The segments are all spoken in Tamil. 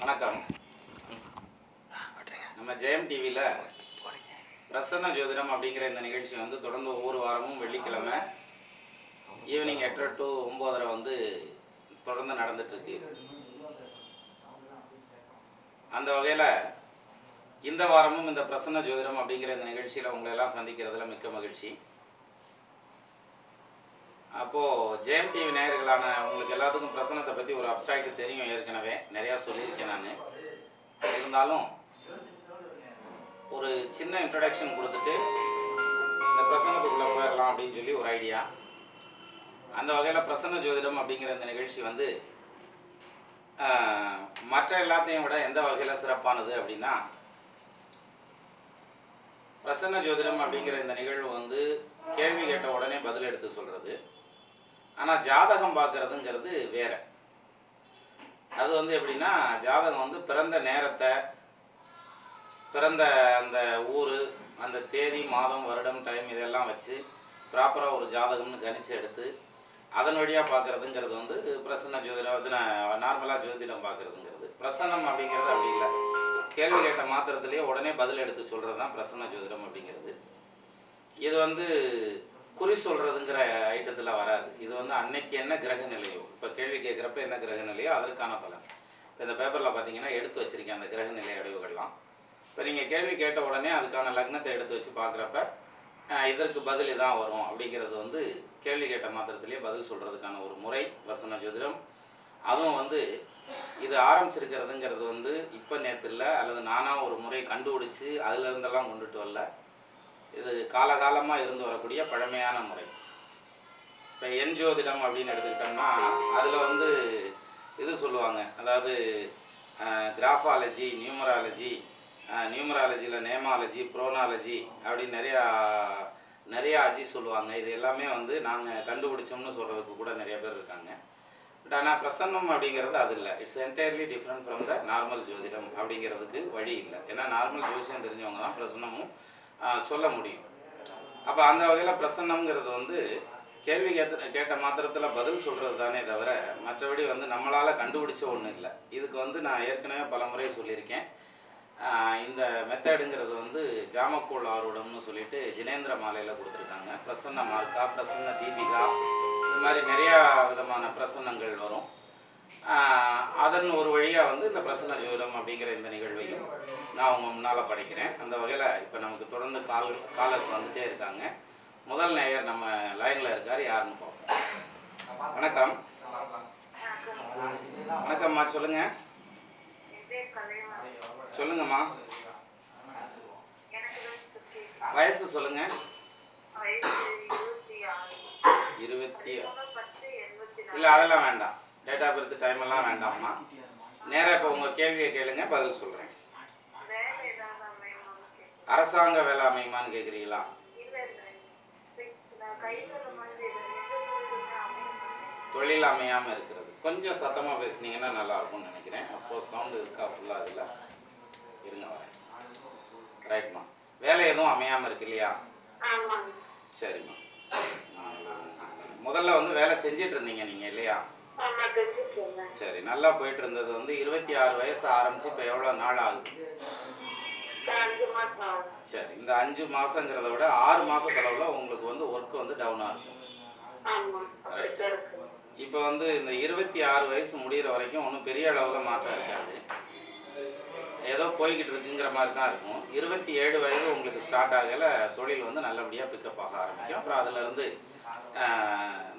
வணக்கம் நம்ம ஜெயம் டிவியில் பிரசன்ன ஜோதிடம் அப்படிங்கிற இந்த நிகழ்ச்சி வந்து தொடர்ந்து ஒவ்வொரு வாரமும் வெள்ளிக்கிழமை ஈவினிங் எட்டரை டு ஒம்போதரை வந்து தொடர்ந்து நடந்துட்டுருக்கு. அந்த வகையில் இந்த வாரமும் இந்த பிரசன்ன ஜோதிடம் அப்படிங்கிற இந்த நிகழ்ச்சியில் உங்களை எல்லாம் சந்திக்கிறதுல மிக்க மகிழ்ச்சி. அப்போது ஜெயம் டிவி நேயர்களான உங்களுக்கு எல்லாத்துக்கும் பிரசன்னத்தை பற்றி ஒரு அப்சாக்ட் தெரியும் ஏற்கனவே. நிறையா சொல்லியிருக்கேன் நான். இருந்தாலும் ஒரு சின்ன இன்ட்ரடக்ஷன் கொடுத்துட்டு இந்த பிரசன்னத்துக்குள்ளே போயிடலாம் அப்படின்னு சொல்லி ஒரு ஐடியா அந்த வகையில் பிரசன்ன ஜோதிடம் அப்படிங்கிற இந்த நிகழ்ச்சி வந்து மற்ற எல்லாத்தையும் விட எந்த வகையில் சிறப்பானது அப்படின்னா பிரசன்ன ஜோதிடம் அப்படிங்கிற இந்த நிகழ்வு வந்து கேள்வி கேட்ட உடனே பதில் எடுத்து சொல்கிறது ஆனால் ஜாதகம் பார்க்கறதுங்கிறது வேற. அது வந்து எப்படின்னா ஜாதகம் வந்து பிறந்த நேரத்தை பிறந்த அந்த ஊர் அந்த தேதி மாதம் வருடம் டைம் இதெல்லாம் வச்சு ப்ராப்பராக ஒரு ஜாதகம்னு கணிச்சு எடுத்து அதன் வழியாக பார்க்குறதுங்கிறது வந்து பிரசன்ன ஜோதிடம் வந்து நார்மலாக ஜோதிடம் பார்க்குறதுங்கிறது. பிரசன்னம் அப்படிங்கிறது அப்படி இல்லை. கேள்வி கேட்ட மாத்திரத்துலேயே உடனே பதில் எடுத்து சொல்கிறது தான் பிரசன்ன ஜோதிடம் அப்படிங்கிறது. இது வந்து குறி சொல்கிறதுங்கிற ஐட்டத்தில் வராது. இது வந்து அன்னைக்கு என்ன கிரக நிலையோ இப்போ கேள்வி கேட்குறப்ப என்ன கிரக நிலையோ அதற்கான பலன். இப்போ இந்த பேப்பரில் பார்த்தீங்கன்னா எடுத்து வச்சுருக்கேன் அந்த கிரக நிலை அடைவுகள்லாம். இப்போ நீங்கள் கேள்வி கேட்ட உடனே அதுக்கான லக்னத்தை எடுத்து வச்சு பார்க்குறப்ப இதற்கு பதில் இதான் வரும் அப்படிங்கிறது வந்து கேள்வி கேட்ட மாத்திரத்திலே பதில் சொல்கிறதுக்கான ஒரு முறை பிரசன்ன ஜோதிடம். அதுவும் வந்து இது ஆரம்பிச்சிருக்கிறதுங்கிறது வந்து இப்போ நேற்று இல்லை அல்லது நானாக ஒரு முறை கண்டுபிடிச்சி அதுலேருந்தெல்லாம் கொண்டுட்டு வரல. இது காலகாலமாக இருந்து வரக்கூடிய பழமையான முறை. இப்போ என் ஜோதிடம் அப்படின்னு எடுத்துக்கிட்டோம்னா அதில் வந்து இது சொல்லுவாங்க. அதாவது கிராஃபாலஜி நியூமராலஜி நியூமராலஜியில் நேமாலஜி ப்ரோனாலஜி அப்படின்னு நிறையா நிறையா அஜி சொல்லுவாங்க. இது எல்லாமே வந்து நாங்கள் கண்டுபிடிச்சோம்னு சொல்கிறதுக்கு கூட நிறைய பேர் இருக்காங்க. பட் ஆனால் பிரசன்னம் அப்படிங்கிறது அது இல்லை. It's entirely different from the normal ஜோதிடம் அப்படிங்கிறதுக்கு வழி இல்லை. ஏன்னா நார்மல் ஜோசியம் தெரிஞ்சவங்க தான் பிரசன்னமும் சொல்ல முடியும். அப்போ அந்த வகையில் பிரசன்னம்ங்கிறது வந்து கேள்வி கேட்ட கேட்ட மாத்திரத்தில் பதில் சொல்கிறது தானே தவிர மற்றபடி வந்து நம்மளால் கண்டுபிடிச்ச ஒன்றும் இல்லை. இதுக்கு வந்து நான் ஏற்கனவே பல முறை சொல்லியிருக்கேன் இந்த மெத்தடுங்கிறது வந்து ஜாமக்கோள் ஆர்வடம்னு சொல்லிட்டு ஜினேந்திர மாலையில் கொடுத்துருக்காங்க. பிரசன்ன மார்க்கா பிரசன்ன தீபிகா இது மாதிரி நிறையா விதமான பிரசன்னங்கள் வரும். அதன் ஒரு வழியாக வந்து இந்த பிரசன்ன ஜோதிடம் அப்படிங்கிற இந்த நிகழ்வையும் நான் உங்கள் முன்னால் படைக்கிறேன். அந்த வகையில் இப்போ நமக்கு தொடர்ந்து கால் காலர்ஸ் வந்துட்டே இருக்காங்க. முதல் நேயர் நம்ம லைனில் இருக்கார் யாருன்னு பார்ப்போம். வணக்கம். வணக்கம்மா சொல்லுங்கள் சொல்லுங்கம்மா. வயசு சொல்லுங்கள் இருபத்தி இல்லை அதெல்லாம் வேண்டாம். டேட் ஆஃப் பர்த் டைம் எல்லாம் வேண்டாம்மா. நேராக இப்போ உங்கள் கேள்வியை கேளுங்க பதில் சொல்கிறேன் அரசாங்க வேலை அமையுமான்னு கேட்குறீங்களா தொழில் அமையாமல் இருக்கிறது. கொஞ்சம் சத்தமாக பேசுனீங்கன்னா நல்லா இருக்கும்னு நினைக்கிறேன் அப்போ சவுண்டு இருக்கா ஃபுல்லாக அதில்? இருங்க வரேன். ரைட்மா வேலை எதுவும் அமையாமல் இருக்கு இல்லையா? சரிம்மா. முதல்ல வந்து வேலை செஞ்சிட்டு இருந்தீங்க நீங்கள் இல்லையா? சரி நல்லா போயிட்டு இருந்தது வந்து இருபத்தி ஆறு வயசு ஆரம்பிச்சு இப்போ எவ்வளோ நாள் ஆகுது? சரி இந்த அஞ்சு மாசங்கிறத விட ஆறு மாசத்தளவில் உங்களுக்கு வந்து ஒர்க் வந்து டவுனாக இருக்கும் இப்போ வந்து இந்த இருபத்தி ஆறு வயசு முடிகிற வரைக்கும் ஒன்றும் பெரிய அளவில் மாற்றம் இருக்காது. ஏதோ போய்கிட்டு இருக்குங்கிற மாதிரி தான் இருக்கும். இருபத்தி ஏழு வயது உங்களுக்கு ஸ்டார்ட் ஆகல தொழில் வந்து நல்லபடியாக பிக்கப் ஆக ஆரம்பிக்கும். அப்புறம் அதுலேருந்து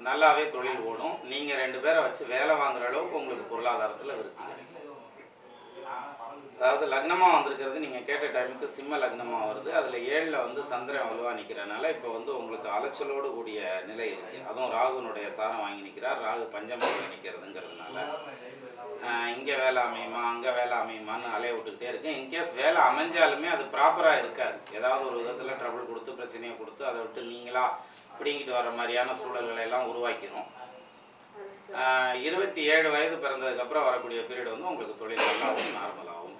நல்லாவே தொழில் ஓடும். நீங்கள் ரெண்டு பேரை வச்சு வேலை வாங்குற அளவுக்கு உங்களுக்கு பொருளாதாரத்தில் விருத்தி கிடைக்கும். அதாவது லக்னமாக வந்திருக்கிறது நீங்கள் கேட்ட டைமுக்கு சிம்ம லக்னமாக வருது. அதில் ஏழில் வந்து சந்திரன் வலுவாக நிற்கிறனால இப்போ வந்து உங்களுக்கு அலைச்சலோடு கூடிய நிலை இருக்குது அதுவும் ராகுனுடைய சாரம் வாங்கி நிற்கிறார் ராகு பஞ்சமத்தில் நிற்கிறதுங்கிறதுனால இங்கே வேலை அமையுமா அங்கே வேலை அமையுமான்னு அலைய விட்டுக்கிட்டே இருக்கு. இன்கேஸ் வேலை அமைஞ்சாலுமே அது ப்ராப்பராக இருக்காது. ஏதாவது ஒரு விதத்தில் ட்ரபிள் கொடுத்து பிரச்சனையை கொடுத்து அதை விட்டு நீங்களா பிடிங்கிட்டு வர மாதிரியான சூழல்களை எல்லாம் உருவாக்கிடும் இருபத்தி ஏழு வயது பிறந்ததுக்கப்புறம் வரக்கூடிய பீரியட் வந்து உங்களுக்கு தொழில் நல்லாவும் நார்மலாகவும்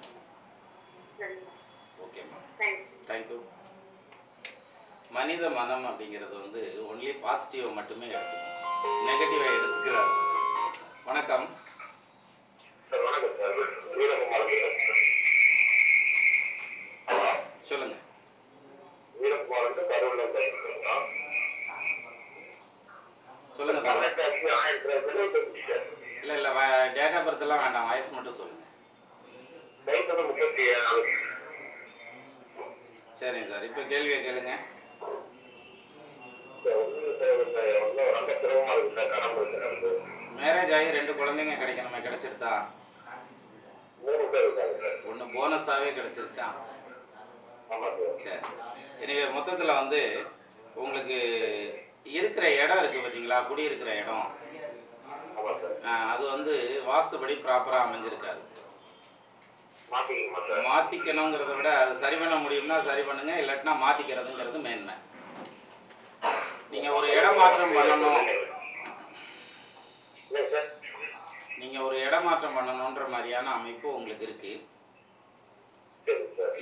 ஓகேம்மா தேங்க்யூ மனித மனம் அப்படிங்கிறது வந்து ஒன்லி பாசிட்டிவை மட்டுமே எடுத்துக்கும் நெகட்டிவை எடுத்துக்கிறாரு. வணக்கம். சொல்லுங்க. சொல்லுங்க சார். இல்ல இல்ல டேட் ஆஃப் இல்லை எல்லாம் வேண்டாம். வயசு மட்டும் சொல்லுங்க. சரிங்க சார். இப்போ கேள்வியை கேளுங்க. மேரேஜ் ஆகி ரெண்டு குழந்தைங்க கிடைக்கணுமே கிடைச்சிருதா ஒன்று போனஸாகவே கிடைச்சிருச்சா? சரி. எனவே மொத்தத்தில் வந்து உங்களுக்கு இருக்கிற இடம் இருக்குது பார்த்தீங்களா? குடியிருக்கிற இடம். அது வந்து வாஸ்துபடி ப்ராப்பராக அமைஞ்சிருக்காது. மாத்திக்கணுங்கிறத மாற்றிக்கணுங்கிறத விட அது சரி பண்ண முடியும்னா சரி பண்ணுங்க இல்லாட்டினா மாற்றிக்கிறதுங்கிறது மேன்மை. நீங்கள் ஒரு இடமாற்றம் பண்ணணும். நீங்க நீங்கள் ஒரு இடமாற்றம் பண்ணணுன்ற மாதிரியான அமைப்பு உங்களுக்கு இருக்குது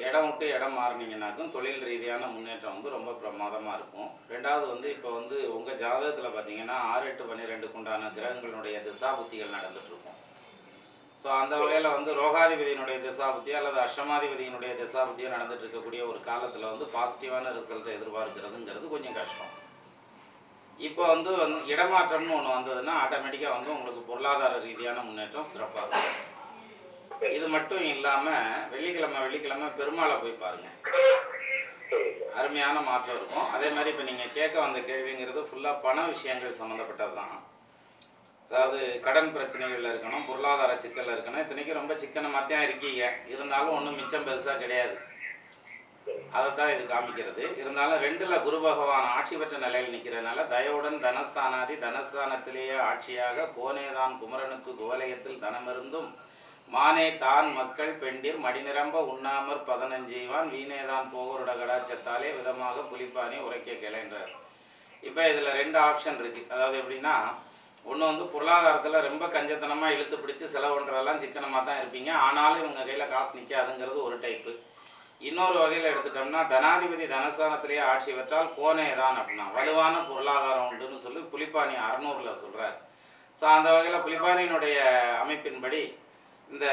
இடம் விட்டு இடம் மாறினீங்கனாக்கும் தொழில் ரீதியான முன்னேற்றம் வந்து ரொம்ப பிரமாதமாக இருக்கும். ரெண்டாவது வந்து இப்போ வந்து உங்கள் ஜாதகத்தில் பார்த்தீங்கன்னா ஆறு எட்டு பன்னிரெண்டுக்கு உண்டான கிரகங்களுடைய திசாபுத்திகள் நடந்துட்டுருக்கும். ஸோ அந்த வகையில் வந்து ரோகாதிபதியினுடைய திசாபுத்தியோ அல்லது அஷ்டமாதிபதியினுடைய திசாபுத்தியோ நடந்துட்டு இருக்கக்கூடிய ஒரு காலத்தில் வந்து பாசிட்டிவான ரிசல்ட்டை எதிர்பார்க்கிறதுங்கிறது கொஞ்சம் கஷ்டம். இப்போ வந்து வந்து இடமாற்றம்னு ஒன்று வந்ததுன்னா ஆட்டோமேட்டிக்காக வந்து உங்களுக்கு பொருளாதார ரீதியான முன்னேற்றம் சிறப்பாக இருக்கும். இது மட்டும் இல்லாமல் வெள்ளிக்கிழமை வெள்ளிக்கிழமை பெருமாளை போய் பாருங்க. அருமையான மாற்றம் இருக்கும். அதே மாதிரி இப்போ நீங்கள் கேட்க வந்த கேள்விங்கிறது ஃபுல்லாக பண விஷயங்கள் சம்மந்தப்பட்டது தான் அதாவது கடன் பிரச்சனைகளில் இருக்கணும் பொருளாதார சிக்கலில் இருக்கணும். இத்தனைக்கும் ரொம்ப சிக்கனமாக தான் இருக்கீங்க. இருந்தாலும் ஒன்றும் மிச்சம் பெருசாக கிடையாது. அதை தான் இது காமிக்கிறது. இருந்தாலும் ரெண்டில் குரு பகவான் ஆட்சி பெற்ற நிலையில் நிற்கிறனால தயவுடன் தனஸ்தானாதி தனஸ்தானத்திலேயே ஆட்சியாக கோனேதான் குமரனுக்கு கோலயத்தில் தனமிருந்தும் மானே தான் மக்கள் பெண்டிர் மடிநிரம்ப உண்ணாமற் பதினஞ்செய்வான் வீணேதான் போகருட கடாச்சத்தாலே விதமாக புலிப்பானே உரைக்க கிளைன்றார். இப்போ இதில் ரெண்டு ஆப்ஷன் இருக்குது அதாவது எப்படின்னா ஒன்று வந்து பொருளாதாரத்தில் ரொம்ப கஞ்சத்தனமாக இழுத்து பிடிச்சி செலவு பண்ணுறதெல்லாம் சிக்கனமாக தான் இருப்பீங்க. ஆனாலும் இவங்க கையில் காசு நிற்காதுங்கிறது ஒரு டைப்பு. இன்னொரு வகையில் எடுத்துட்டோம்னா தனாதிபதி தனஸ்தானத்திலேயே ஆட்சி பெற்றால் கோனே தான் அப்படின்னா வலுவான பொருளாதாரம் உண்டுன்னு சொல்லி புலிப்பாணி அறநூறில் சொல்கிறார் ஸோ அந்த வகையில் புலிப்பானியினுடைய அமைப்பின்படி இந்த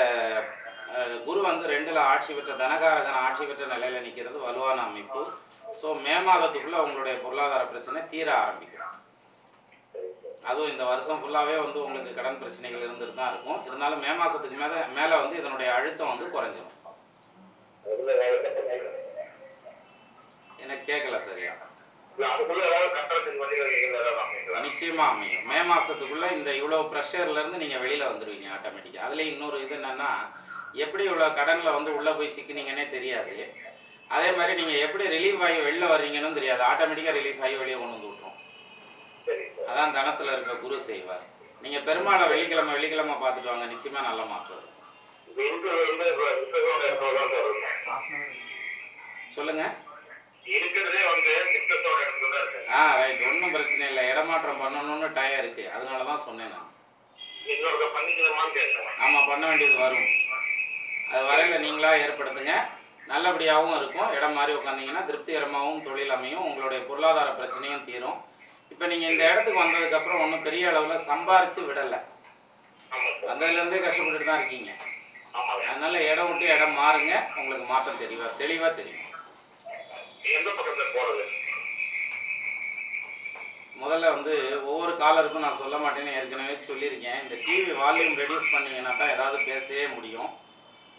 குரு வந்து ரெண்டில் ஆட்சி பெற்ற தனகாரகன் ஆட்சி பெற்ற நிலையில் நிற்கிறது வலுவான அமைப்பு. ஸோ மே மாதத்துக்குள்ளே உங்களுடைய பொருளாதார பிரச்சனை தீர ஆரம்பிக்கும். அதுவும் இந்த வருஷம் ஃபுல்லாகவே வந்து உங்களுக்கு கடன் பிரச்சனைகள் இருந்துட்டு தான் இருக்கும். இருந்தாலும் மே மாதத்துக்கு மேலே மேலே வந்து இதனுடைய அழுத்தம் வந்து கட்டணம் எனக்கு கேட்கல சரியா. நிச்சயமா அமையும் மே மாசத்துக்குள்ள இந்த இவ்வளோ ப்ரெஷர்ல இருந்து நீங்க வெளியில வந்துடுவீங்க ஆட்டோமேட்டிக்கா அதுல இன்னொரு இது என்னன்னா எப்படி இவ்வளோ கடன்ல வந்து உள்ள போய் சிக்கினீங்கன்னே தெரியாது. அதே மாதிரி நீங்க எப்படி ரிலீஃப் ஆகி வெளில வர்றீங்கன்னு தெரியாது. ஆட்டோமேட்டிக்கா ரிலீஃப் ஆகி வெளியே கொண்டு வந்து சார் அதான் தனத்துல இருக்க குரு செய்வார். நீங்க பெருமாளை வெள்ளிக்கிழமை வெள்ளிக்கிழமை பார்த்துட்டு வாங்க. நிச்சயமா நல்ல மாற்றம் இருக்கும் ஆ ரைட் ஒன்றும் பிரச்சனை இல்லை. இடமாற்றம் பண்ணணும்னு டயம் இருக்கு. அதனால தான் சொன்னேன் நான். ஆமாம் பண்ண வேண்டியது வரும். அது வரையில் நீங்களா ஏற்படுத்துங்க. நல்லபடியாகவும் இருக்கும். இடம் மாதிரி உட்காந்தீங்கன்னா திருப்திகரமாகவும் தொழில் அமையும். உங்களுடைய பொருளாதார பிரச்சனையும் தீரும். இப்போ நீங்கள் இந்த இடத்துக்கு வந்ததுக்கப்புறம் ஒன்றும் பெரிய அளவில் சம்பாரித்து விடலை. வந்ததுலேருந்தே கஷ்டப்பட்டுட்டு தான் இருக்கீங்க. அதனால இடம் விட்டு இடம் மாறுங்க. உங்களுக்கு மாற்றம் தெளிவாக தெளிவாக தெரியும். எந்த பக்கத்துல போறது? முதல்ல வந்து ஒவ்வொரு காலருக்கும் நான் சொல்ல மாட்டேன்னு ஏற்கனவே சொல்லியிருக்கேன். இந்த டிவி வால்யூம் ரெடியூஸ் பண்ணீங்கன்னா தான் ஏதாவது பேசவே முடியும்.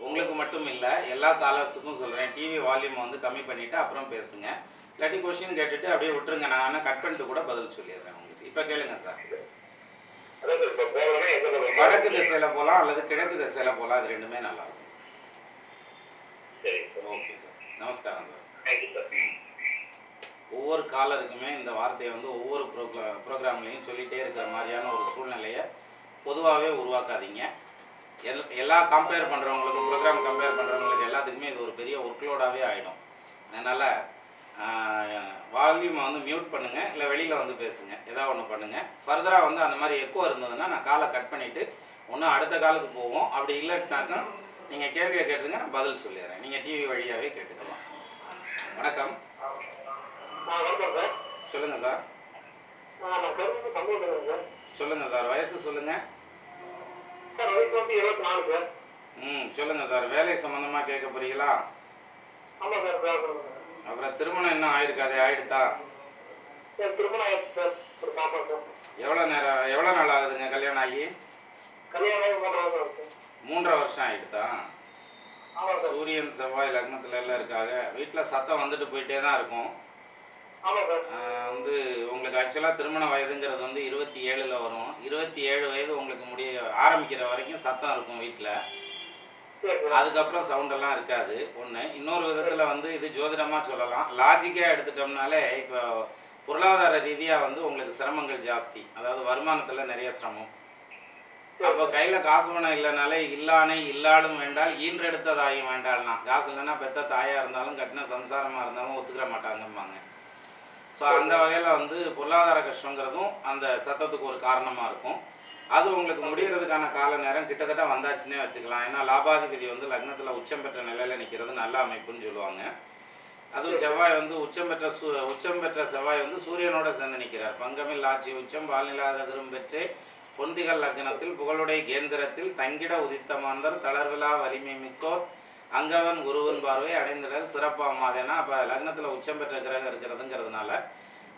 உங்களுக்கு மட்டும் இல்லை எல்லா காலர்ஸுக்கும் சொல்கிறேன் டிவி வால்யூம் வந்து கம்மி பண்ணிவிட்டு அப்புறம் பேசுங்க. இல்லாட்டி கொஷின் கேட்டுட்டு அப்படியே விட்டுருங்க. நான் வேணால் கட் பண்ணிட்டு கூட பதில் சொல்லிடுறேன் உங்களுக்கு. இப்போ கேளுங்க சார் வடக்கு திசையில் போகலாம் அல்லது கிழக்கு திசையில் போகலாம். இது ரெண்டுமே நல்லா இருக்கும். சரி சார். ஓகே சார் நமஸ்காரம் சார் ஒவ்வொரு காலருக்குமே இந்த வார்த்தையை வந்து ஒவ்வொரு ப்ரோக்ரா ப்ரோக்ராம்லேயும் சொல்லிகிட்டே இருக்கிற மாதிரியான ஒரு சூழ்நிலையை பொதுவாகவே உருவாக்காதீங்க. எல் எல்லா கம்பேர் பண்ணுறவங்களுக்கும் ப்ரோக்ராம் கம்பேர் பண்ணுறவங்களுக்கு எல்லாத்துக்குமே இது ஒரு பெரிய ஒர்க்லோடாகவே ஆகிடும் அதனால் வால்யூமை வந்து மியூட் பண்ணுங்கள் இல்லை வெளியில் வந்து பேசுங்க. ஏதாவது ஒன்று பண்ணுங்கள் ஃபர்தராக வந்து அந்த மாதிரி எக்கோ இருந்ததுன்னா நான் காலை கட் பண்ணிவிட்டு ஒன்று அடுத்த காலுக்கு போவோம். அப்படி இல்லைனாக்கா நீங்கள் கேள்வியை கேட்டுருங்க நான் பதில் சொல்லிடுறேன். நீங்கள் டிவி வழியாகவே கேட்டுக்கலாம் வணக்கம். வணக்கம் சார். சொல்லுங்கள் சார். வயசு சார் ம் சொல்லுங்கள் சார் வேலை சம்மந்தமாக கேட்க போறீங்களா? சொல்லுங்க அப்புறம் திருமணம் ஆயிடுதா? சார் ஒரு பாப்பா சார். எவ்வளோ நேரம் எவ்வளோ நாள் ஆகுதுங்க கல்யாணம் ஆகி? மூன்றரை வருஷம் ஆயிடுதா சார். சூரியன் செவ்வாய் லக்னத்துல எல்லாம் இருக்காங்க. வீட்டில் சத்தம் வந்துட்டு போயிட்டே தான் இருக்கும். வந்து உங்களுக்கு ஆக்சுவலாக திருமண வயதுங்கிறது வந்து இருபத்தி ஏழில் வரும். இருபத்தி ஏழு வயது உங்களுக்கு முடிய ஆரம்பிக்கிற வரைக்கும் சத்தம் இருக்கும் வீட்டில் அதுக்கப்புறம் சவுண்டெல்லாம் இருக்காது. ஒன்று இன்னொரு விதத்தில் வந்து இது ஜோதிடமாக சொல்லலாம். லாஜிக்காக எடுத்துட்டோம்னாலே இப்போ பொருளாதார ரீதியாக வந்து உங்களுக்கு சிரமங்கள் ஜாஸ்தி. அதாவது வருமானத்தில் நிறைய சிரமம். அப்போ கையில் காசு பணம் இல்லைனாலே இல்லானே இல்லாலும் வேண்டால் ஈன்றெடுத்த தாயும் வேண்டாள்னா. காசு இல்லைன்னா பெத்த தாயாக இருந்தாலும் கட்டின சம்சாரமாக இருந்தாலும் ஒத்துக்கிற மாட்டாங்கம்பாங்க. ஸோ அந்த வகையில் வந்து பொருளாதார கஷ்டங்கிறதும் அந்த சத்தத்துக்கு ஒரு காரணமாக இருக்கும். அது உங்களுக்கு முடியறதுக்கான கால நேரம் கிட்டத்தட்ட வந்தாச்சுன்னே வச்சுக்கலாம். ஏன்னா லாபாதிபதி வந்து லக்னத்தில் உச்சம் பெற்ற நிலையில் நிற்கிறது நல்ல அமைப்புன்னு சொல்லுவாங்க. அதுவும் செவ்வாய் வந்து உச்சம் பெற்ற சு உச்சம் பெற்ற செவ்வாய் வந்து சூரியனோட சேர்ந்து நிற்கிறார் பங்கமில் ஆட்சி உச்சம் பால்நிலாகதிரும் பெற்றே பொந்திகள் லக்னத்தில் புகழுடைய கேந்திரத்தில் தங்கிட உதித்த மாந்தர் தளர்விழா வலிமை மிக்கோர் அங்கவன் குருவன் பார்வை அடைந்திடல் சிறப்பாமாதேனா அப்போ லக்னத்தில் உச்சம் பெற்ற கிரகம் இருக்கிறதுங்கிறதுனால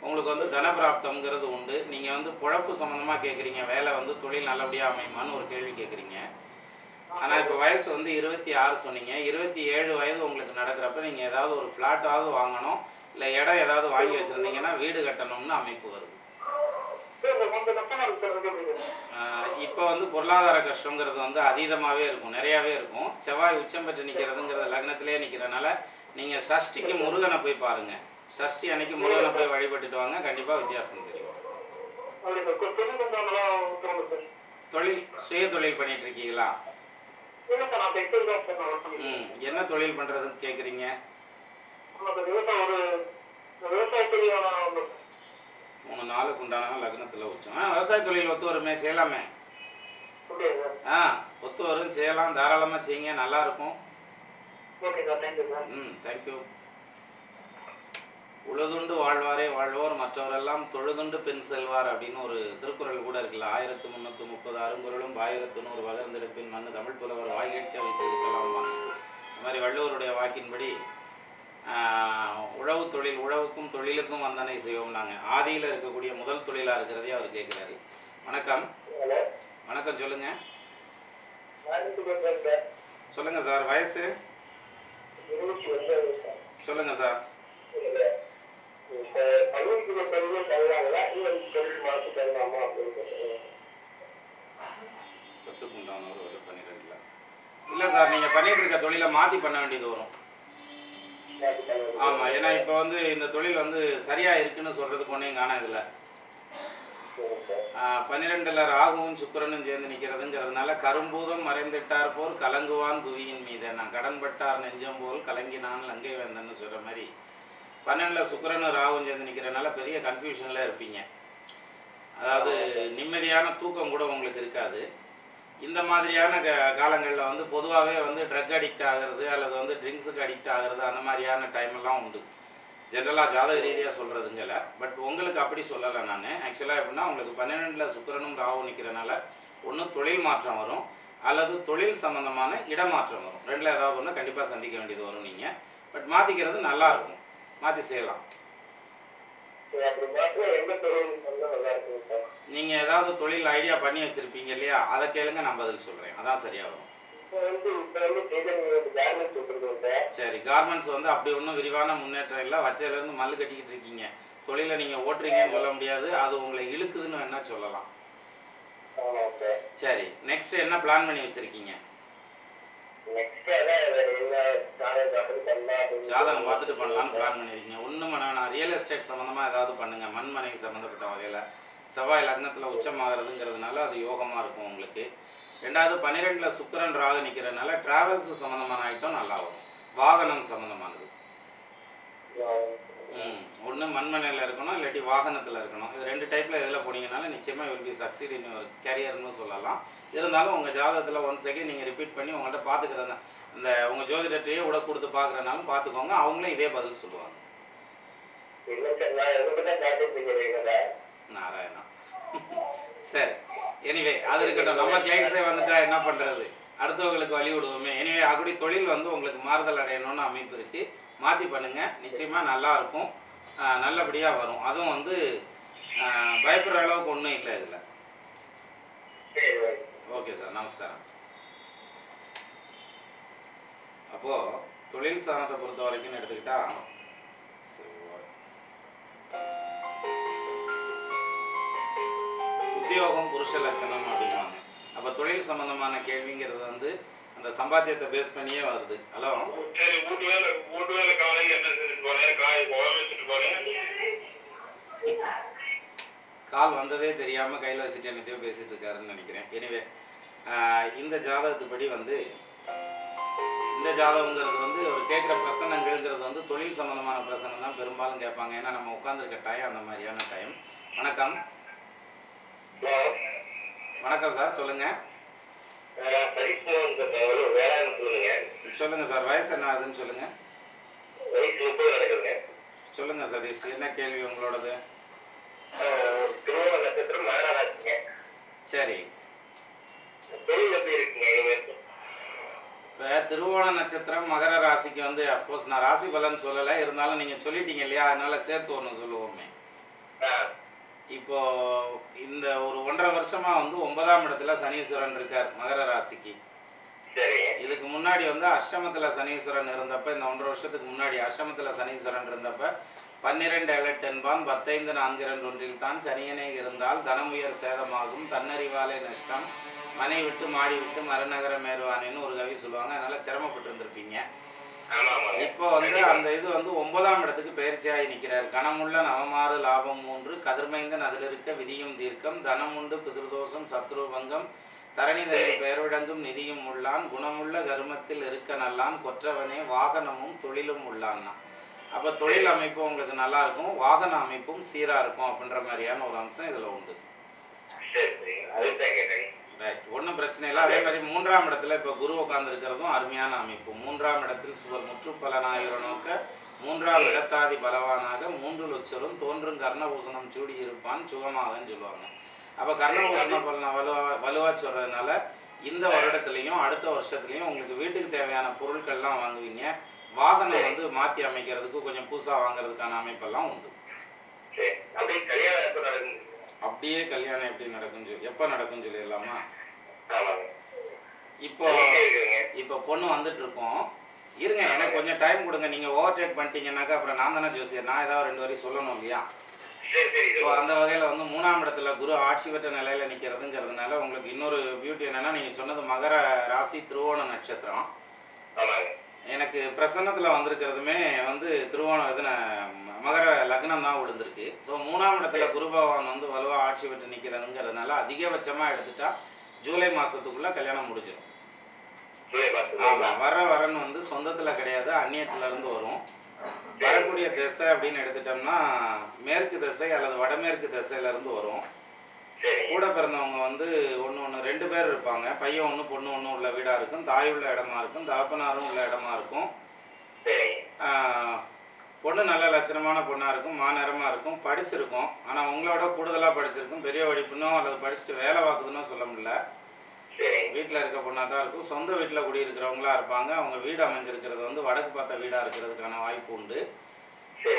உங்களுக்கு வந்து தனபிராப்தம்ங்கிறது உண்டு. நீங்கள் வந்து பொழப்பு சம்மந்தமாக கேட்குறீங்க வேலை வந்து தொழில் நல்லபடியாக அமையுமான்னு ஒரு கேள்வி கேட்குறீங்க ஆனால் இப்போ வயசு வந்து இருபத்தி ஆறு சொன்னீங்க. இருபத்தி ஏழு வயது உங்களுக்கு நடக்கிறப்ப நீங்கள் ஏதாவது ஒரு ஃப்ளாட்டாவது வாங்கணும். இல்லை இடம் ஏதாவது வாங்கி வச்சுருந்தீங்கன்னா வீடு கட்டணும்னு அமைப்பு வருது. இப்போ வந்து பொருளாதார கஷ்டங்கிறது வந்து அதீதமாகவே இருக்கும். நிறையாவே இருக்கும். செவ்வாய் உச்சம் பெற்று நிற்கிறதுங்கிறது லக்னத்திலே நிற்கிறனால நீங்கள் சஷ்டிக்கு முருகனை போய் பாருங்கள் சஷ்டி அன்னைக்கு முருகனை போய் வழிபட்டுட்டு வாங்க. கண்டிப்பாக வித்தியாசம் தெரியும். தொழில் சுய தொழில் பண்ணிட்டு இருக்கீங்களா? ம். என்ன தொழில் பண்ணுறதுன்னு கேட்குறீங்க மூணு நாளுக்கு உண்டான லக்னத்தில் உச்சம் ஆ விவசாய தொழில் ஒத்து வருமே செய்யலாமே. ஆ ஒத்து வரும் செய்யலாம். தாராளமாக செய்யுங்க நல்லா இருக்கும். ம் தேங்க்யூ உழுதுண்டு வாழ்வாரே வாழ்வோர் மற்றவரெல்லாம் தொழுதுண்டு பின் செல்வார் அப்படின்னு ஒரு திருக்குறள் கூட இருக்குல்ல. ஆயிரத்து முந்நூற்றி முப்பது அருங்குறளும் ஆயிரத்து நூறு வகர்ந்தெடுப்பின் மண்ணு தமிழ் புலவர் வாய் கேட்க வைத்திருக்கலாம் இந்த மாதிரி வள்ளுவருடைய வாக்கின்படி உழவு தொழில் உழவுக்கும் தொழிலுக்கும் வந்தனை செய்வோம் நாங்கள் ஆதியில் இருக்கக்கூடிய முதல் தொழிலாக இருக்கிறதே அவர் கேட்குறாரு வணக்கம். வணக்கம் நான் பேசுகிறேன் சார். வயசு? ஒன்பது சார். சொல்லுங்கள் சார். இப்போ பள்ளிக்கு தொழில் தருவாங்களா? இல்லை தொழில் மாற்றி தரலாமா அப்படின்னு கேட்குறேன் பத்துக்கு உண்டானவர் ஒரு பன்னிரெண்டில். இல்லை சார் நீங்கள் பண்ணிட்டு இருக்க தொழிலை மாற்றி பண்ண வேண்டியது வரும். ஆமாம் ஏன்னா இப்போ வந்து இந்த தொழில் வந்து சரியாக இருக்குன்னு சொல்கிறதுக்கு ஒன்றையும் காணும் இதில் பன்னிரெண்டில் ராகுவும் சுக்கரனும் சேர்ந்து நிற்கிறதுங்கிறதுனால கரும்பூதம் மறைந்திட்டார் போர் கலங்குவான் புவியின் மீது. நான் கடன்பட்டார் நெஞ்சம் போல் கலங்கினான் லங்கை வேந்தன்னு சொல்கிற மாதிரி. பன்னெண்டில் சுக்கரனும் ராகுவும் சேர்ந்து நிற்கிறனால பெரிய கன்ஃபியூஷனில் இருப்பீங்க. அதாவது நிம்மதியான தூக்கம் கூட உங்களுக்கு இருக்காது. இந்த மாதிரியான க காலங்களில் வந்து பொதுவாகவே வந்து ட்ரக் அடிக்ட் ஆகிறது அல்லது வந்து ட்ரிங்க்ஸுக்கு அடிக்ட் ஆகிறது அந்த மாதிரியான டைமெல்லாம் உண்டு. ஜென்ரலாக ஜாதக ரீதியாக சொல்கிறதுங்கல பட் உங்களுக்கு அப்படி சொல்லலை நான். ஆக்சுவலாக எப்படின்னா உங்களுக்கு பன்னிரெண்டில் சுக்கிரனும் ராகு நிற்கிறனால ஒன்று தொழில் மாற்றம் வரும் அல்லது தொழில் சம்மந்தமான இடமாற்றம் வரும். ரெண்டில் ஏதாவது ஒன்று கண்டிப்பாக சந்திக்க வேண்டியது வரும் நீங்கள் பட் மாற்றிக்கிறது நல்லாயிருக்கும் மாற்றி செய்யலாம் அப்படி மாத்திரம் எந்த தொழில் வந்து நல்லா இருக்குங்க சார் நீங்கள் ஏதாவது தொழில் ஐடியா பண்ணி வச்சுருப்பீங்க இல்லையா? அதை கேளுங்க நான் பதில் சொல்கிறேன் அதான் சரியாக வரும் சரி கார்மெண்ட்ஸ் வந்து அப்படி ஒன்றும் விரிவான முன்னேற்றம் இல்லை. வச்சதுலேருந்து மல்லு கட்டிக்கிட்டு இருக்கீங்க. தொழிலை நீங்கள் ஓட்டுறீங்கன்னு சொல்ல முடியாது. அது உங்களை இழுக்குதுன்னு வேணால் சொல்லலாம். சரி நெக்ஸ்ட் என்ன பிளான் பண்ணி வச்சுருக்கீங்க? ஜாதகம் பார்த்துட்டு பண்ணலாம்னு பிளான் பண்ணியிருக்கீங்க ஒன்றும் வேணாம். ரியல் எஸ்டேட் சம்மந்தமாக ஏதாவது பண்ணுங்கள் மண்மனை சம்மந்தப்பட்ட வகையில். செவ்வாய் லக்னத்தில் உச்சமாகிறதுங்கிறதுனால அது யோகமாக இருக்கும் உங்களுக்கு. ரெண்டாவது பன்னிரெண்டில் சுக்கிரன் ராகு நிற்கிறதுனால டிராவல்ஸ் சம்மந்தமான ஐட்டம் நல்லா வரும். வாகனம் சம்மந்தமானது ம். ஒன்று மண்மனையில் இருக்கணும் இல்லாட்டி வாகனத்தில் இருக்கணும். இது ரெண்டு டைப்பில் எதில் போனீங்கனாலும் நிச்சயமாக வில் பி சக்சீட் இன் ஒரு கேரியர்னு சொல்லலாம். இருந்தாலும் உங்கள் ஜாதகத்தில் ஒன் செகண்ட் நீங்கள் ரிப்பீட் பண்ணி உங்கள்கிட்ட பார்த்துக்கிறத அந்த உங்கள் ஜோதிடத்தையே உட கொடுத்து பார்க்குறனாலும் பார்த்துக்கோங்க அவங்களும் இதே பதில் சொல்லுவாங்க. நாராயணா. சரி எனிவே அது இருக்கட்டும் நம்ம கிளைண்ட்ஸே வந்துட்டா என்ன பண்ணுறது அடுத்தவங்களுக்கு வழி விடுவோமே. எனிவே அப்படி தொழில் வந்து உங்களுக்கு மாறுதல் அடையணும்னு அமைப்பு இருக்குது மாற்றி பண்ணுங்கள் நிச்சயமாக நல்லா இருக்கும். நல்லபடியாக வரும். அதுவும் வந்து பயப்படுற அளவுக்கு ஒன்றும் இல்லை இதில். சரி ஓகே சார் நமஸ்காரம் அப்போது தொழில் சாணத்தை பொறுத்த வரைக்கும் எடுத்துக்கிட்டா உத்தியோகம் புருஷ லட்சணம் அப்படிம்பாங்க அப்போ தொழில் சம்பந்தமான கேள்விங்கிறது வந்து அந்த சம்பாத்தியத்தை பேஸ் பண்ணியே வருது. ஹலோ சரி கால் வந்ததே தெரியாமல் கையில் வச்சுட்டு என்னத்தையோ பேசிட்டு இருக்காருன்னு நினைக்கிறேன். எனிவே இந்த ஜாதகத்துப்படி வந்து இந்த ஜாதகங்கிறது வந்து ஒரு கேட்குற பிரசனங்கள்ங்கிறது வந்து தொழில் சம்மந்தமான பிரசனம் தான் பெரும்பாலும் கேட்பாங்க. ஏன்னா நம்ம உட்காந்துருக்க டைம் அந்த மாதிரியான டைம் வணக்கம். வணக்கம் சார் சொல்லுங்கள் சொல்லுங்க சார் வயசு என்ன ஆகுதுன்னு நடக்குதுங்க. சொல்லுங்கள் சதீஷ் என்ன கேள்வி உங்களோடது? திருவோண நட்சத்திரம் மகராஜிங்க சரி. தொழில் எப்படி இருக்குங்க இனிமேல் இப்போ திருவோண நட்சத்திரம் மகர ராசிக்கு வந்து அஃப்கோர்ஸ் நான் ராசி பலன் சொல்லலை. இருந்தாலும் நீங்கள் சொல்லிட்டீங்க இல்லையா? அதனால சேர்த்து ஒன்று சொல்லுவோமே. இப்போ இந்த ஒரு ஒன்றரை வருஷமா வந்து ஒன்பதாம் இடத்துல சனீஸ்வரன் இருக்கார் மகர ராசிக்கு. இதுக்கு முன்னாடி வந்து அஷ்டமத்தில் சனீஸ்வரன் இருந்தப்ப இந்த ஒன்றரை வருஷத்துக்கு முன்னாடி அஷ்டமத்தில் சனீஸ்வரன் இருந்தப்ப பன்னிரெண்டு எலட்டென்பான் பத்தைந்து நான்கு இரண்டு ஒன்றில் தான் சனியனே இருந்தால் தனமுயர் சேதமாகும் தன்னறிவாலே நஷ்டம். மனை விட்டு மாடி விட்டு மறுநகர மேறுவானேன்னு ஒரு கவி சொல்லுவாங்க. அதனால சிரமப்பட்டு இருந்திருப்பீங்க இப்போ வந்து அந்த இது வந்து ஒன்பதாம் இடத்துக்கு பயிற்சியாகி நிற்கிறார். கணமுள்ள நவமாறு லாபம் மூன்று கதிர்மைந்தன் அதில் இருக்க விதியும் தீர்க்கம் தனமுண்டு பிதிர்தோஷம் சத்ருபங்கம் தரணிதலில் பெயரிடங்கும் நிதியும் உள்ளான் குணமுள்ள கருமத்தில் இருக்க நல்லான் கொற்றவனே வாகனமும் தொழிலும் உள்ளான்னா அப்போ தொழில் அமைப்பு உங்களுக்கு நல்லா இருக்கும் வாகன அமைப்பும் சீராக இருக்கும் அப்படின்ற மாதிரியான ஒரு அம்சம் இதில் உண்டு. ரைட் ஒன்றும் பிரச்சனை இல்லை. அதே மாதிரி மூன்றாம் இடத்துல இப்போ குரு உட்கார்ந்திருக்கிறதும் அருமையான அமைப்பு. மூன்றாம் இடத்தில் சுவர் முற்று பலனாயிரம் நோக்க மூன்றாம் இடத்தாதி பலவானாக மூன்று லட்சரும் தோன்றும் கர்ணபூசணம் சூடி இருப்பான் சுகமாகன்னு சொல்லுவாங்க. அப்போ கர்ணபூசண பலனை வலுவா வலுவா சொல்கிறதுனால இந்த வருடத்துலையும் அடுத்த வருஷத்துலையும் உங்களுக்கு வீட்டுக்கு தேவையான பொருட்கள்லாம் வாங்குவீங்க. வாகனம் வந்து மாற்றி அமைக்கிறதுக்கு கொஞ்சம் புதுசாக வாங்குறதுக்கான அமைப்பெல்லாம் உண்டு. அப்படியே கல்யாணம் எப்படி நடக்கும்னு சொல்லி எப்போ நடக்கும்னு சொல்லிடலாமா இப்போ இப்போ பொண்ணு வந்துட்டு இருக்கோம் இருங்க எனக்கு கொஞ்சம் டைம் கொடுங்க. நீங்கள் ஓவர்டேக் பண்ணிட்டீங்கன்னாக்கா அப்புறம் நான் தானே ஜோசியர் நான் ஏதாவது ரெண்டு வரையும் சொல்லணும் இல்லையா? ஸோ அந்த வகையில் வந்து மூணாம் இடத்துல குரு ஆட்சி பெற்ற நிலையில் நிற்கிறதுங்கிறதுனால உங்களுக்கு இன்னொரு பியூட்டி என்னென்னா நீங்கள் சொன்னது மகர ராசி திருவோண நட்சத்திரம். எனக்கு பிரசன்னத்தில் வந்திருக்கிறதுமே வந்து திருவோணம் இது மகர லக்னம் தான் விழுந்திருக்கு. ஸோ மூணாம் இடத்துல குரு பகவான் வந்து வலுவாக ஆட்சி பெற்று நிற்கிறதுங்கிறதுனால அதிகபட்சமாக எடுத்துட்டா ஜூலை மாதத்துக்குள்ளே கல்யாணம் முடிஞ்சிடும் ஆமாம் வர வரன் வந்து சொந்தத்தில் கிடையாது அந்நியத்துல இருந்து வரும். வரக்கூடிய திசை அப்படின்னு எடுத்துட்டோம்னா மேற்கு திசை அல்லது வடமேற்கு திசையில இருந்து வரும். கூட பிறந்தவங்க வந்து ஒன்று ஒன்று ரெண்டு பேர் இருப்பாங்க. பையன் ஒன்று பொண்ணு ஒன்று உள்ள வீடாக இருக்கும். தாய் உள்ள இடமா இருக்கும். தகப்பனாரும் உள்ள இடமா இருக்கும். பொண்ணு நல்ல லட்சணமான பொண்ணாக இருக்கும். மாநிறமாக இருக்கும். படிச்சிருக்கும். ஆனால் உங்களோட கூடுதலாக படிச்சிருக்கும். பெரிய படிப்புனோ அல்லது படிச்சுட்டு வேலை பார்க்குதுன்னோ சொல்ல முடியல. வீட்டில் இருக்க பொண்ணாக தான் இருக்கும். சொந்த வீட்டில் குடியிருக்கிறவங்களா இருப்பாங்க. அவங்க வீடு அமைஞ்சிருக்கிறது வந்து வடக்கு பார்த்த வீடாக இருக்கிறதுக்கான வாய்ப்பு உண்டு.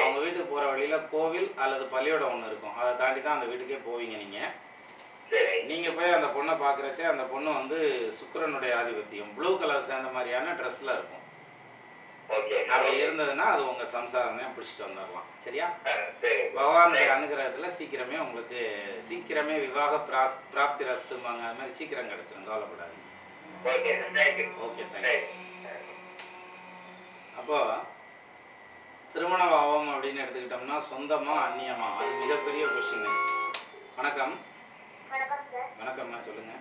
அவங்க வீட்டுக்கு போகிற வழியில் கோவில் அல்லது பள்ளியோடம் ஒன்று இருக்கும். அதை தாண்டி தான் அந்த வீட்டுக்கே போவீங்க நீங்கள் நீங்கள் போய் அந்த பொண்ணை பார்க்குறச்சே அந்த பொண்ணு வந்து சுக்கிரனுடைய ஆதிபத்தியம். ப்ளூ கலர் சேர்ந்த மாதிரியான ட்ரெஸ்ஸில் இருக்கும். அப்படி இருந்ததுன்னா அது உங்கள் சம்சாரம் தான் பிடிச்சிட்டு வந்துடலாம் சரியா? பகவானுடைய அனுகிரகத்தில் சீக்கிரமே உங்களுக்கு சீக்கிரமே விவாக பிராஸ் பிராப்தி ரஸ்துமாங்க அது மாதிரி சீக்கிரம் கிடச்சிரும். கவலைப்படாதீங்க. ஓகே தேங்க்யூ ஓகே தேங்க்யூ அப்போ திருமண பாவம் அப்படின்னு எடுத்துக்கிட்டோம்னா சொந்தமா அந்நியமா? அது மிகப்பெரிய கொஷின் வணக்கம். வணக்கம் சார் வணக்கம்மா சொல்லுங்க.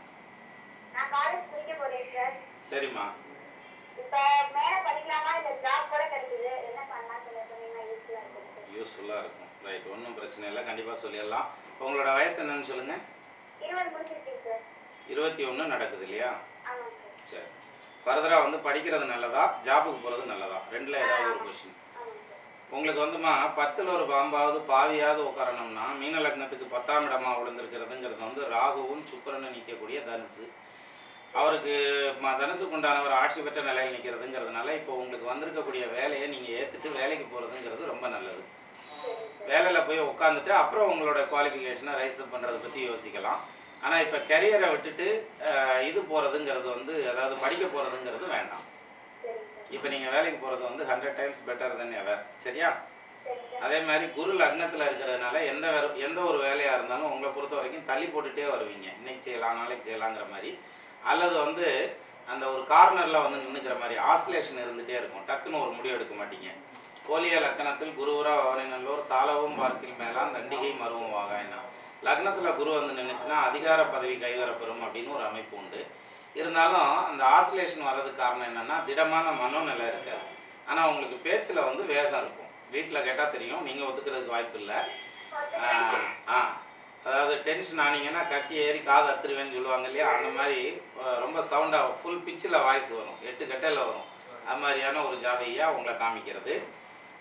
நான் காலேஜ் படிக்க போறேன் சார் சரிம்மா. இப்போ மேல படிக்கலாமா இல்ல ஜாப் கூட கிடைக்குது? என்ன பண்ணலாம் சொல்ல சொன்னீங்கன்னா யூஸ்ஃபுல்லா இருக்கும். சார் யூஸ்ஃபுல்லாக இருக்கும். ரைட் ஒன்றும் பிரச்சனை இல்லை. கண்டிப்பாக சொல்லிடலாம். உங்களோட வயசு என்னன்னு சொல்லுங்கள் இருபது முடிச்சிருக்கேன் சார் இருபத்தி ஒன்று நடக்குது இல்லையா? சார். சரி ஃபர்தராக வந்து படிக்கிறது நல்லதா? ஜாபுக்கு போகிறது நல்லதா? ரெண்டில் ஏதாவது ஒரு கொஷின் உங்களுக்கு வந்துமா பத்தில் ஒரு பாம்பாவது பாவியாவது உட்காரணும்னா மீன லக்னத்துக்கு பத்தாம் இடமா விழுந்திருக்கிறதுங்கிறது வந்து ராகுவும் சுக்கிரனும் நிற்கக்கூடிய தனுசு. அவருக்கு தனுசுக்கு உண்டானவர் ஆட்சி பெற்ற நிலையில் நிற்கிறதுங்கிறதுனால இப்போ உங்களுக்கு வந்திருக்கக்கூடிய வேலையை நீங்கள் ஏற்றுட்டு வேலைக்கு போகிறதுங்கிறது ரொம்ப நல்லது. வேலையில் போய் உட்காந்துட்டு அப்புறம் உங்களோட குவாலிஃபிகேஷனை ரைஸ் அப் பண்ணுறதை பற்றி யோசிக்கலாம். ஆனால் இப்போ கரியரை விட்டுட்டு இது போகிறதுங்கிறது வந்து அதாவது படிக்க போகிறதுங்கிறது வேண்டாம். இப்போ நீங்கள் வேலைக்கு போகிறது வந்து hundred times better than ever சரியா? அதே மாதிரி குரு லக்னத்தில் இருக்கிறதுனால எந்த வேறு எந்த ஒரு வேலையாக இருந்தாலும் உங்களை பொறுத்த வரைக்கும் தள்ளி போட்டுட்டே வருவீங்க. இன்னைக்கு செய்யலாம் நாளைக்கு செய்யலாங்கிற மாதிரி. அல்லது வந்து அந்த ஒரு கார்னரில் வந்து நின்றுக்கிற மாதிரி ஆசிலேஷன் இருந்துகிட்டே இருக்கும். டக்குன்னு ஒரு முடிவு எடுக்க மாட்டீங்க. கோலிய லக்கணத்தில் குருவரா பவனிநல்லூர் சாலவும் பார்க்கில் மேலாம் தண்டிகை மருவம் வாகாயினா லக்னத்தில் குரு வந்து நின்றுச்சுன்னா அதிகார பதவி கைவரப்பெறும் அப்படின்னு ஒரு அமைப்பு உண்டு. இருந்தாலும் அந்த ஆசிலேஷன் வர்றதுக்கு காரணம் என்னென்னா திடமான மனோநிலை இருக்காது. ஆனால் உங்களுக்கு பேச்சில் வந்து வேகம் இருக்கும். வீட்டில் கேட்டால் தெரியும். நீங்கள் ஒத்துக்கிறதுக்கு வாய்ப்பு இல்லை. ஆ அதாவது டென்ஷன் ஆனீங்கன்னா கட்டி ஏறி காது அத்துருவேன்னு சொல்லுவாங்க இல்லையா? அந்த மாதிரி ரொம்ப சவுண்டாக ஃபுல் பிச்சில் வாய்ஸ் வரும். எட்டு கட்டையில் வரும். அது மாதிரியான ஒரு ஜாதையாக உங்களை காமிக்கிறது.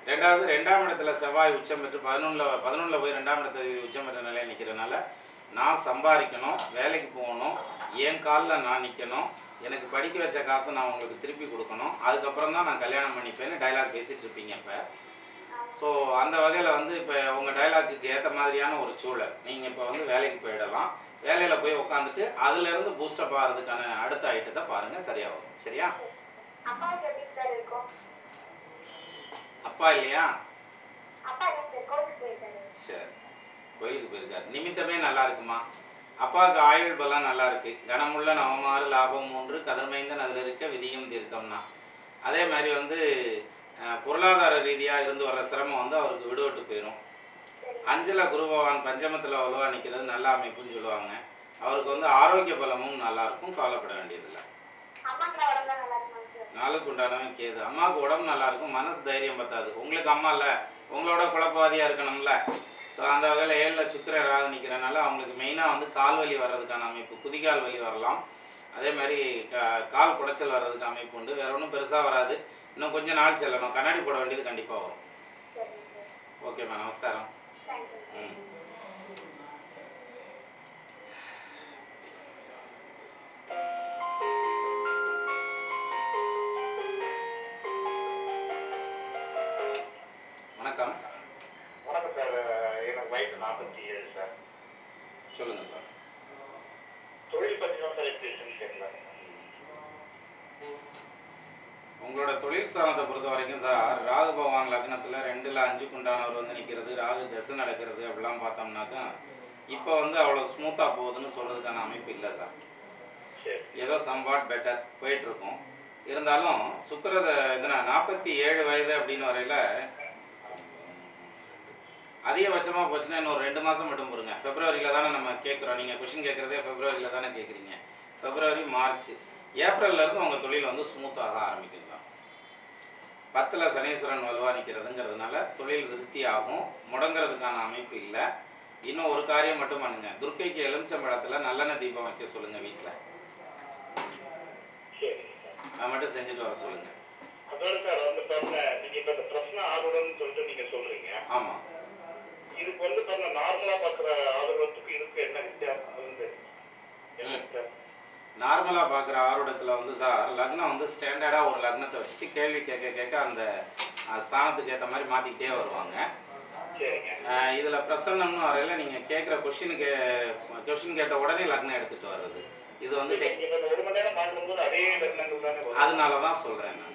ரெண்டாவது ரெண்டாம் இடத்துல செவ்வாய் உச்சம் பெற்று பதினொன்றில் பதினொன்றில் போய் ரெண்டாம் இடத்துல உச்சம் பெற்ற நிலையில் நிற்கிறனால நான் சம்பாதிக்கணும் வேலைக்கு போகணும் என் காலில் நான் நிற்கணும் எனக்கு படிக்க வச்ச காசை நான் உங்களுக்கு திருப்பி கொடுக்கணும் அதுக்கப்புறம் தான் நான் கல்யாணம் பண்ணிப்பேன்னு டைலாக் பேசிகிட்டு இருப்பீங்க இப்போ. ஸோ அந்த வகையில் வந்து இப்போ உங்கள் டைலாக்குக்கு ஏற்ற மாதிரியான ஒரு சூழல். நீங்கள் இப்போ வந்து வேலைக்கு போயிடலாம். வேலையில் போய் உட்காந்துட்டு அதுலேருந்து பூஸ்டப் ஆகிறதுக்கான அடுத்த ஐட்டத்தை பாருங்கள் சரியாக வரும். சரியா? அப்பா இல்லையா? சரி. கோயிலுக்கு போயிருக்காரு. நிமித்தமே நல்லா இருக்குமா? அப்பாவுக்கு ஆயுள் பலம் நல்லா இருக்கு. கனமுள்ள நவமாறு லாபம் மூன்று கதிர்மைந்தன் அதில் இருக்க விதியும் தீர்க்கம்னா. அதே மாதிரி வந்து பொருளாதார ரீதியாக இருந்து வர்ற சிரமம் வந்து அவருக்கு விடுபட்டு போயிடும் அஞ்சல குரு பகவான் பஞ்சமத்தில் வலுவாக நிற்கிறது நல்ல அமைப்புன்னு சொல்லுவாங்க. அவருக்கு வந்து ஆரோக்கிய பலமும் நல்லா இருக்கும் கவலைப்பட வேண்டியதில்லை. நாளுக்கு உண்டானவன் கேது. அம்மாவுக்கு உடம்பு நல்லா இருக்கும் மனசு தைரியம் பத்தாது. உங்களுக்கு அம்மா இல்லை. உங்களோட குழப்பவாதியாக இருக்கணும்ல. ஸோ அந்த வகையில் ஏழில் சுக்கிர ராகு நிற்கிறனால அவங்களுக்கு மெயினாக வந்து கால் வலி வர்றதுக்கான அமைப்பு குதிகால் வலி வரலாம். அதே மாதிரி கா- கால் குடைச்சல் வர்றதுக்கு அமைப்பு உண்டு. வேற ஒன்றும் பெருசாக வராது. இன்னும் கொஞ்ச நாள் செல்லணும். கண்ணாடி போட வேண்டியது கண்டிப்பாக வரும். ஓகேம்மா நமஸ்காரம். ம். தொழில் ஸ்தானத்தை பொறுத்த வரைக்கும் சார் ராகு பகவான் லக்னத்தில் ரெண்டில் அஞ்சுக்கு உண்டானவர் வந்து நிற்கிறது ராகு தசை நடக்கிறது அப்படிலாம் பார்த்தோம்னாக்கா இப்போ வந்து அவ்வளோ ஸ்மூத்தாக போகுதுன்னு சொல்கிறதுக்கான அமைப்பு இல்லை சார். ஏதோ சம்பாட் பெட்டர் போயிட்டுருக்கும். இருந்தாலும் சுக்கரத இதுனா நாற்பத்தி ஏழு வயது அப்படின்னு வரையில் அதிகபட்சமாக போச்சுன்னா இன்னொரு ரெண்டு மாதம் மட்டும் பொறுங்க. ஃபெப்ரவரியில் தானே நம்ம கேட்குறோம். நீங்கள் கொஷின் கேட்குறதே ஃபெப்ரவரியில் தானே கேட்குறீங்க. ஃபெப்ரவரி மார்ச் ஏப்ரல்லேருந்து உங்கள் தொழில் வந்து ஸ்மூத்தாக ஆரம்பிக்கும் பத்தில் சனீஸ்வரன் வலுவாக நிற்கிறதுங்கிறதுனால தொழில் விருத்தி ஆகும் முடங்கிறதுக்கான அமைப்பு இல்லை. இன்னும் ஒரு காரியம் மட்டும் பண்ணுங்க. துர்க்கைக்கு எலுமிச்சம்பழத்தில் நல்லெண்ணெய் தீபம் வைக்க சொல்லுங்கள் வீட்டில் அது மட்டும் செஞ்சுட்டு வர சொல்லுங்கள் அதோட சார் வந்து பாருங்க நீங்க இப்ப இந்த பிரச்சனை ஆகுதுன்னு சொல்லிட்டு நீங்க சொல்றீங்க. ஆமாம் இதுக்கு வந்து பாருங்க நார்மலா பாக்குற ஆதரவத்துக்கு இதுக்கு என்ன வித்தியாசம்? என்ன. வித்தியாசம்? நார்மலாக பார்க்குற ஆர்வடத்தில் வந்து சார் லக்னம் வந்து ஸ்டாண்டர்டாக ஒரு லக்னத்தை வச்சுட்டு கேள்வி கேட்க கேட்க அந்த ஸ்தானத்துக்கு ஏற்ற மாதிரி மாற்றிக்கிட்டே வருவாங்க. இதில் பிரசன்னம்னு வரையில் நீங்கள் கேட்குற கொஷினுக்கு கொஷின் கேட்ட உடனே லக்னம் எடுத்துகிட்டு வர்றது. இது வந்து அதனால தான் சொல்கிறேன் நான்.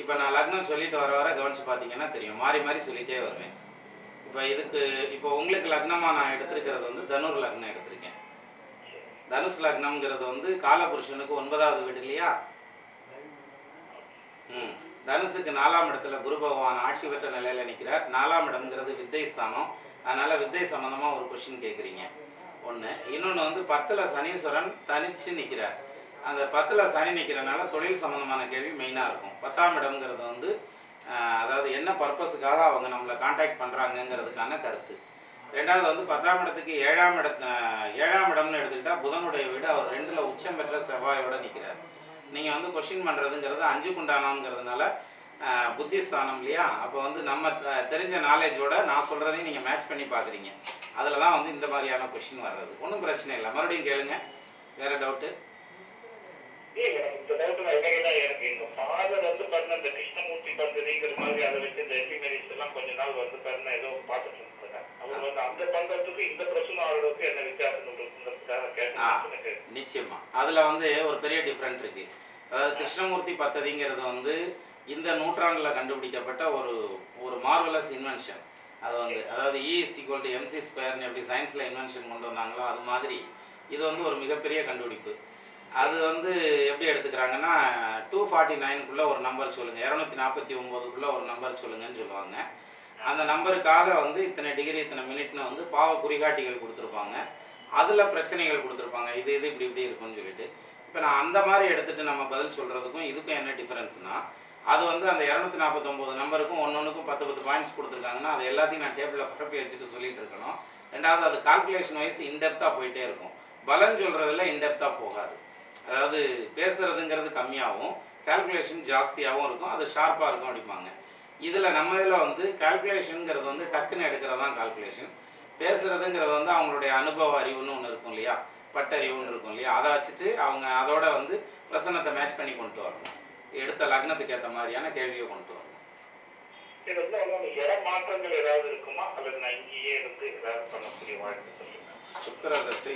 இப்போ நான் லக்னம் சொல்லிட்டு வர வர கவனிச்சு பார்த்தீங்கன்னா தெரியும். மாறி மாறி சொல்லிட்டே வருவேன். இப்போ இதுக்கு இப்போ உங்களுக்கு லக்னமாக நான் எடுத்திருக்கிறது வந்து தனுர் லக்னம் எடுத்திருக்கேன். தனுசு லக்னம்ங்கிறது வந்து காலபுருஷனுக்கு ஒன்பதாவது வீடு இல்லையா? ம். தனுசுக்கு நாலாம் இடத்துல குரு பகவான் ஆட்சி பெற்ற நிலையில் நிற்கிறார் நாலாம் இடம்ங்கிறது வித்தை ஸ்தானம். அதனால் வித்தை சம்மந்தமாக ஒரு கொஷின் கேட்குறீங்க ஒன்று இன்னொன்று வந்து பத்தில் சனீஸ்வரன் தனிச்சு நிற்கிறார் அந்த பத்தில் சனி நிற்கிறனால தொழில் சம்மந்தமான கேள்வி மெயினாக இருக்கும். பத்தாம் இடம்ங்கிறது வந்து அதாவது என்ன பர்பஸுக்காக அவங்க நம்மளை காண்டாக்ட் பண்ணுறாங்கங்கிறதுக்கான கருத்து. ரெண்டாவது வந்து பத்தாம் இடத்துக்கு ஏழாம் இட ஏழாம் இடம்னு எடுத்துக்கிட்டால் புதனுடைய வீடு அவர் ரெண்டில் உச்சம் பெற்ற செவ்வாயோடு நிற்கிறார் நீங்கள் வந்து கொஷின் பண்ணுறதுங்கிறது அஞ்சு குண்டானங்கிறதுனால புத்திஸ்தானம் இல்லையா? அப்போ வந்து நம்ம த- தெரிஞ்ச நாலேஜோட நான் சொல்கிறதையும் நீங்கள் மேட்ச் பண்ணி பார்க்குறீங்க அதில் தான் வந்து இந்த மாதிரியான கொஷின் வர்றது. ஒன்றும் பிரச்சனை இல்லை. மறுபடியும் கேளுங்க. வேறு டவுட்டு இந்த டவுட் நான் எனக்கு எங்க ஃபாதர் வந்து கிருஷ்ணமூர்த்தி மாதிரி அதை வச்சு இந்த எல்லாம் கொஞ்ச நாள் வந்து பாருங்க ஏதோ பார்த்துட்டு அவர் வந்து அந்த பந்தத்துக்கு இந்த என்ன வித்தியாசம் ஆ நிச்சயமா. அதில் வந்து ஒரு பெரிய டிஃப்ரெண்ட் இருக்கு. அதாவது கிருஷ்ணமூர்த்தி பத்ததிங்கிறது வந்து இந்த நூற்றாண்டில் கண்டுபிடிக்கப்பட்ட ஒரு ஒரு மார்வலஸ் இன்வென்ஷன் அது வந்து அதாவது E is equal to MC ஸ்கொயர்னு எப்படி சயின்ஸில் இன்வென்ஷன் கொண்டு வந்தாங்களோ அது மாதிரி இது வந்து ஒரு மிகப்பெரிய கண்டுபிடிப்பு. அது வந்து எப்படி எடுத்துக்கிறாங்கன்னா டூ ஃபார்ட்டி நைனுக்குள்ளே ஒரு நம்பர் சொல்லுங்கள் இரநூத்தி நாற்பத்தி ஒம்போதுக்குள்ளே ஒரு நம்பர் சொல்லுங்கன்னு சொல்லுவாங்க. அந்த நம்பருக்காக வந்து இத்தனை டிகிரி இத்தனை மினிட்னு வந்து பாவ குறிகாட்டிகள் கொடுத்துருப்பாங்க. அதில் பிரச்சனைகள் கொடுத்துருப்பாங்க. இது இது இப்படி இப்படி இருக்கும்னு சொல்லிட்டு. இப்போ நான் அந்த மாதிரி எடுத்துகிட்டு நம்ம பதில் சொல்கிறதுக்கும் இதுக்கும் என்ன டிஃப்ரென்ஸ்னால் அது வந்து அந்த இரநூத்தி நாற்பத்தொம்போது நம்பருக்கும் ஒன்று ஒன்றுக்கும் பத்து பத்து பாயிண்ட்ஸ் கொடுத்துருக்காங்கன்னா அது எல்லாத்தையும் நான் டேபிளில் பரப்பி வச்சுட்டு சொல்லிகிட்டு இருக்கணும். ரெண்டாவது அது கால்குலேஷன் வைஸ் இன்டெப்த்தாக போயிட்டே இருக்கும். பலன் சொல்கிறதுல இன்டெப்த்தாக போகாது. அதாவது பேசுகிறதுங்கிறது கம்மியாகவும் கால்குலேஷன் ஜாஸ்தியாகவும் இருக்கும். அது ஷார்ப்பாக இருக்கும் அடிப்பாங்க இதில் நம்ம இதில் வந்து கால்குலேஷனுங்கிறது வந்து டக்குன்னு எடுக்கிறது தான் கால்குலேஷன் பேசுறதுங்கிறது வந்து அவங்களுடைய அனுபவ அறிவுன்னு ஒன்று இருக்கும் இல்லையா? பட்டறிவுன்னு இருக்கும் இல்லையா? அதை வச்சுட்டு அவங்க அதோட வந்து பிரசன்னத்தை மேட்ச் பண்ணி கொண்டு வரணும். எடுத்த லக்னத்துக்கு ஏற்ற மாதிரியான கேள்வியை கொண்டு வரணும். இது வந்து அவங்க இட மாற்றங்கள் ஏதாவது இருக்குமா? அல்லது நான் இங்கேயே இருந்து ஏதாவது பண்ணக்கூடிய வாழ்க்கை சொல்லுங்க சுக்கர தசை